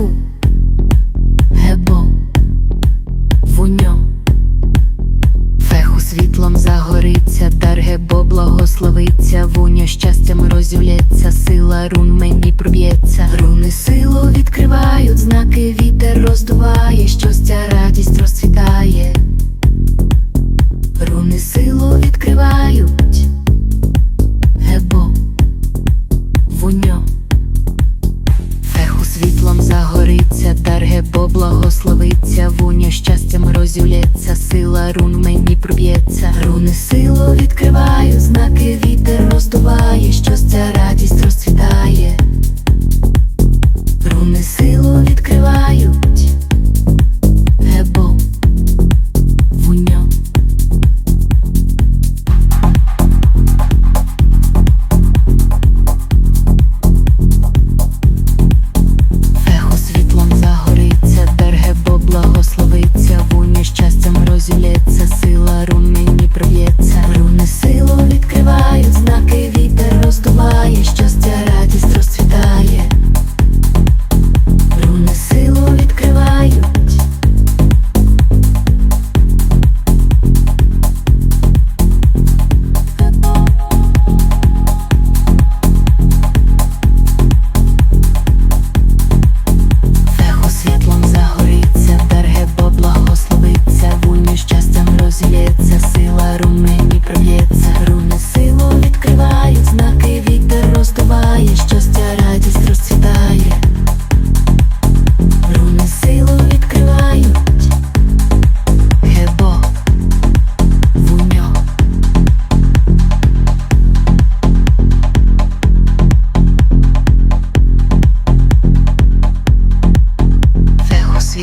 феху, гебо, вуньо. Феху світлом загориться, дар гебо благословиться, вуньо щастям розюлється, сила рун мені проб'ється. Руни силу відкривають, знаки вітер роздуває, щастя, радість розцвітає. Благословиться, воня щастям розюлється, сила рун мені проб'ється. Руни силу відкриваю знаки сила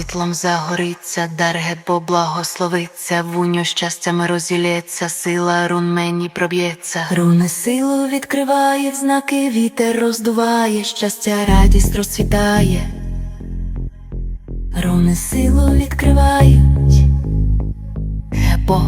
світлом загориться, дар поблагословиться, благословиться, щастями щастям розілється, сила рун мені проб'ється. Руни силу відкриває, знаки вітер роздуває, щастя, радість розцвітає. Руни силу відкривають, гебо,